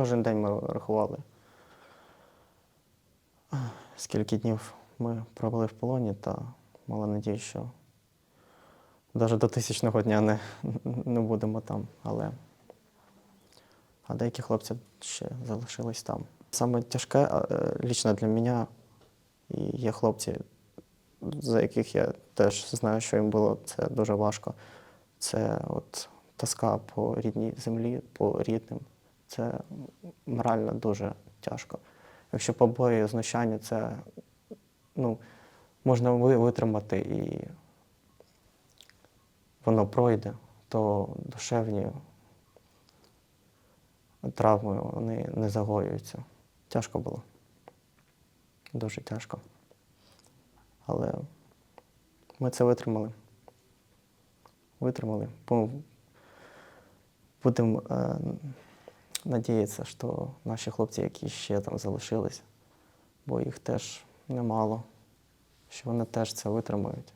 кожен день ми рахували, скільки днів ми пробули в полоні, та мали надію, що навіть до тисячного дня не, не будемо там. Але а деякі хлопці ще залишились там. Саме тяжке е, лічно для мене, і є хлопці, за яких я теж знаю, що їм було це дуже важко. Це от тоска по рідній землі, по рідним. Це морально дуже тяжко. Якщо побої, знущання, це ну, можна витримати і воно пройде, то душевні травми вони не загоюються. Тяжко було. Дуже тяжко. Але ми це витримали. Витримали. Будемо е, надіятися, що наші хлопці, які ще там залишились, бо їх теж немало, що вони теж це витримають.